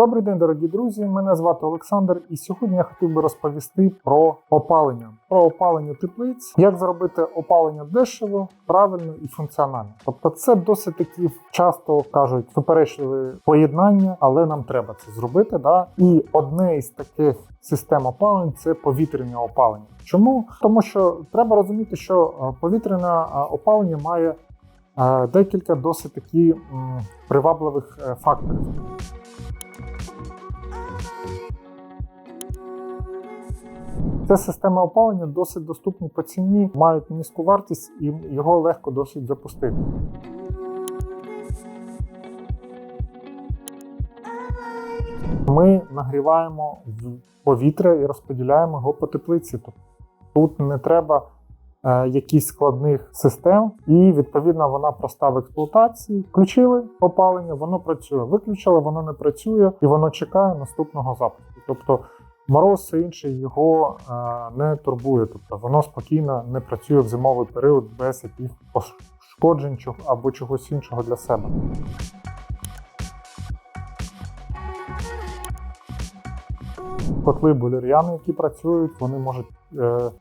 Добрий день, дорогі друзі. Мене звати Олександр, і сьогодні я хотів би розповісти про опалення, про опалення теплиць, як зробити опалення дешево, правильно і функціонально. Тобто, це досить такі часто кажуть суперечливі поєднання, але нам треба це зробити. Да? І одне із таких систем опалень це повітряне опалення. Чому? Тому що треба розуміти, що е, повітряне е, опалення має е, декілька досить такі привабливих факторів. Це системи опалення досить доступні по ціні, мають низьку вартість і його легко досить запустити. Ми нагріваємо в повітря і розподіляємо його по теплиці. Тут не треба е, якісь складних систем, і відповідно вона проста в експлуатації. Включили опалення, воно працює. Виключили, воно не працює, і воно чекає наступного запуску. Тобто мороз і інший його е, не турбує. Тобто воно спокійно не працює в зимовий період без яких пошкоджень або чогось іншого для себе. Котли болір'яни, які працюють, вони можуть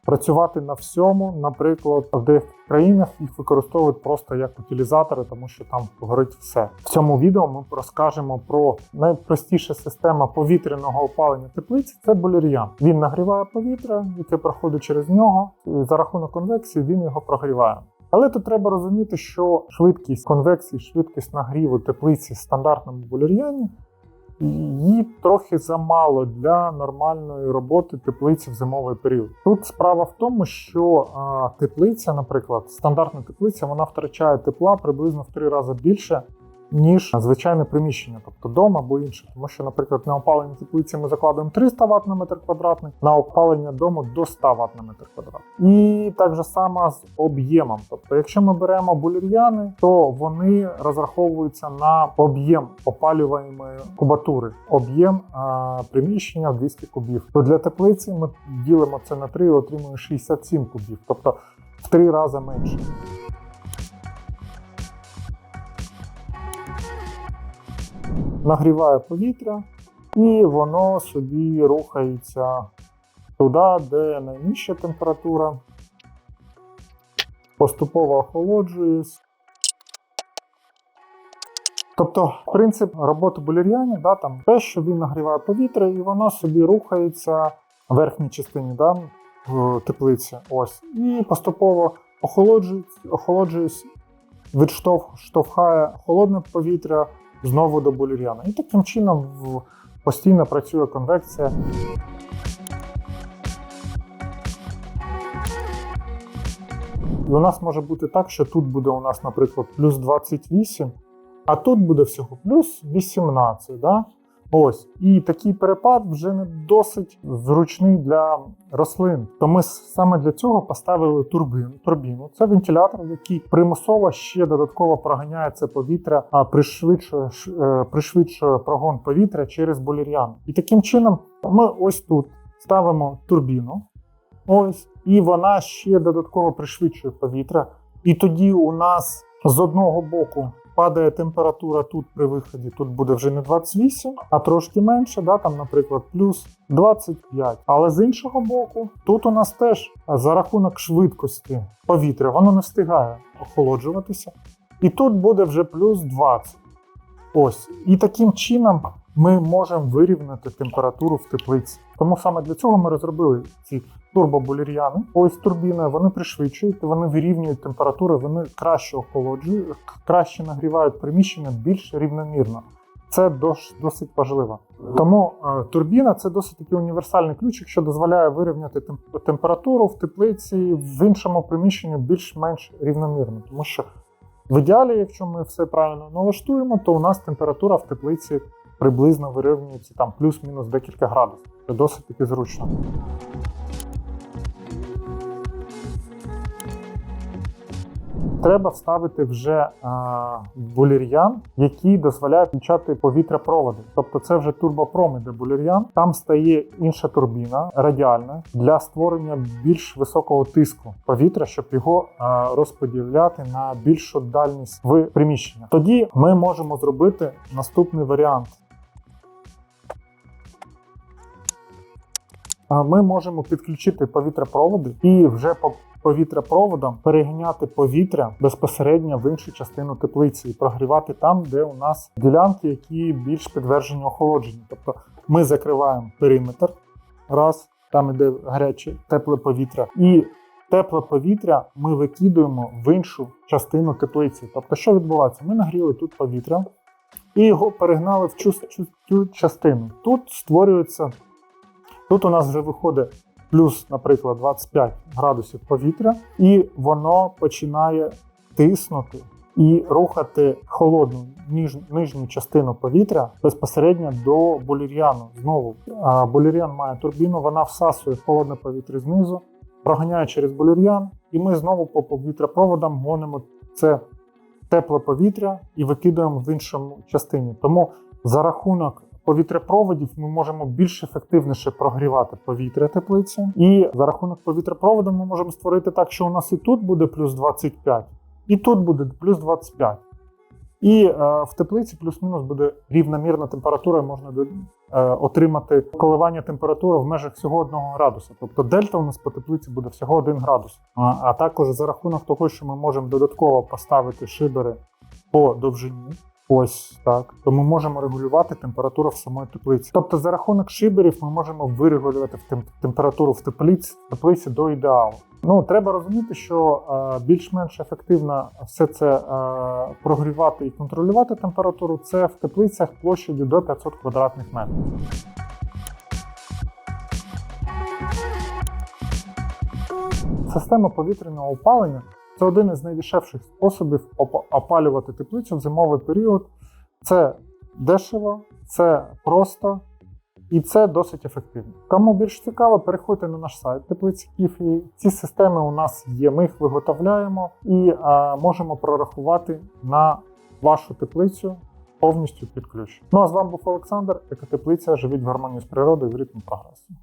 працювати на всьому. Наприклад, в деяких країнах їх використовують просто як утилізатори, тому що там горить все. В цьому відео ми розкажемо про найпростіша система повітряного опалення теплиці. Це булір'ян. Він нагріває повітря, яке проходить через нього, і за рахунок конвекції він його прогріває. Але тут треба розуміти, що швидкість конвекції, швидкість нагріву теплиці в стандартному булір'яні її трохи замало для нормальної роботи теплиці в зимовий період. Тут справа в тому, що теплиця, наприклад, стандартна теплиця, вона втрачає тепла приблизно в три рази більше. Ніж звичайне приміщення, тобто дом або інше. Тому що, наприклад, на опалення теплиці ми закладуємо 300 Вт на метр квадратний, на опалення дому до 100 Вт на метр квадратний. І так же само з об'ємом. Тобто, якщо ми беремо булір'яни, то вони розраховуються на об'єм опалюваної кубатури, об'єм приміщення в 200 кубів. То для теплиці ми ділимо це на 3 і отримуємо 67 кубів, тобто в 3 рази менше. Нагріває повітря, і воно собі рухається туди, де найнижча температура, поступово охолоджується. Тобто, принцип роботи булір'яні, да, там те, що він нагріває повітря, і воно собі рухається в верхній частині да, в теплиці. Ось, і поступово охолоджується, охолоджується відштовхає холодне повітря знову до булір'яна. І таким чином постійно працює конвекція. І у нас може бути так, що тут буде у нас, наприклад, плюс 28, а тут буде всього плюс 18. Да? Ось. І такий перепад вже не досить зручний для рослин. То ми саме для цього поставили турбину. турбіну. Це вентилятор, який примусово ще додатково проганяє це повітря, а пришвидшує, е, пришвидшує прогон повітря через булір'ян. І таким чином ми ось тут ставимо турбіну. Ось, і вона ще додатково пришвидшує повітря. І тоді у нас з одного боку падає температура тут при виході. Тут буде вже не 28, а трошки менше, да, там, наприклад, плюс 25. Але з іншого боку, тут у нас теж за рахунок швидкості повітря воно не встигає охолоджуватися. І тут буде вже плюс 20. Ось. І таким чином ми можемо вирівняти температуру в теплиці. Тому саме для цього ми розробили ці турбобулір'яни. Ось турбіни, вони пришвидшують, вони вирівнюють температури, вони краще охолоджують, краще нагрівають приміщення більш рівномірно. Це дос- досить важливо. Тому е, турбіна це досить такий універсальний ключ, що дозволяє вирівняти температуру в теплиці в іншому приміщенні більш-менш рівномірно. Тому що в ідеалі, якщо ми все правильно налаштуємо, то у нас температура в теплиці приблизно вирівнюється там плюс-мінус декілька градусів. Це досить таки зручно. Треба вставити вже е, булір'ян, який дозволяє включати повітряпроводи. Тобто це вже турбопром іде булір'ян. Там стає інша турбіна радіальна для створення більш високого тиску повітря, щоб його е, розподіляти на більшу дальність в приміщення. Тоді ми можемо зробити наступний варіант. Ми можемо підключити повітряпроводи і вже по повітряпроводам переганяти повітря безпосередньо в іншу частину теплиці і прогрівати там, де у нас ділянки, які більш підтверджені охолодженню. Тобто ми закриваємо периметр, раз, там іде гаряче тепле повітря, і тепле повітря ми викидуємо в іншу частину теплиці. Тобто, що відбувається? Ми нагріли тут повітря і його перегнали в цю частину. Тут створюється, тут у нас вже виходить плюс, наприклад, 25 градусів повітря, і воно починає тиснути і рухати холодну ніж, нижню частину повітря безпосередньо до болір'яну. Знову болір'ян має турбіну, вона всасує холодне повітря знизу, проганяє через болір'ян, і ми знову по повітряпроводам гонимо це тепле повітря і викидаємо в іншому частині. Тому за рахунок повітряпроводів ми можемо більш ефективніше прогрівати повітря теплиці. І за рахунок повітряпроводу ми можемо створити так, що у нас і тут буде плюс 25, і тут буде плюс 25. І е, в теплиці плюс-мінус буде рівномірна температура, можна е, отримати коливання температури в межах всього 1 градуса. Тобто дельта у нас по теплиці буде всього 1 градус. А, а також за рахунок того, що ми можемо додатково поставити шибери по довжині. Ось так. То ми можемо регулювати температуру в самої теплиці. Тобто, за рахунок шиберів ми можемо вирегулювати температуру в теплиці, в теплиці до ідеалу. Ну треба розуміти, що е, більш-менш ефективно все це е, прогрівати і контролювати температуру це в теплицях площадю до 500 квадратних метрів. Система повітряного опалення це один із найдешевших способів опалювати теплицю в зимовий період. Це дешево, це просто і це досить ефективно. Кому більш цікаво, переходьте на наш сайт теплиці Кіфі. Ці системи у нас є. Ми їх виготовляємо і а, можемо прорахувати на вашу теплицю повністю під ключ. Ну а з вами був Олександр, екотеплиця. Живіть в гармонії з природою в ритмі прогресу.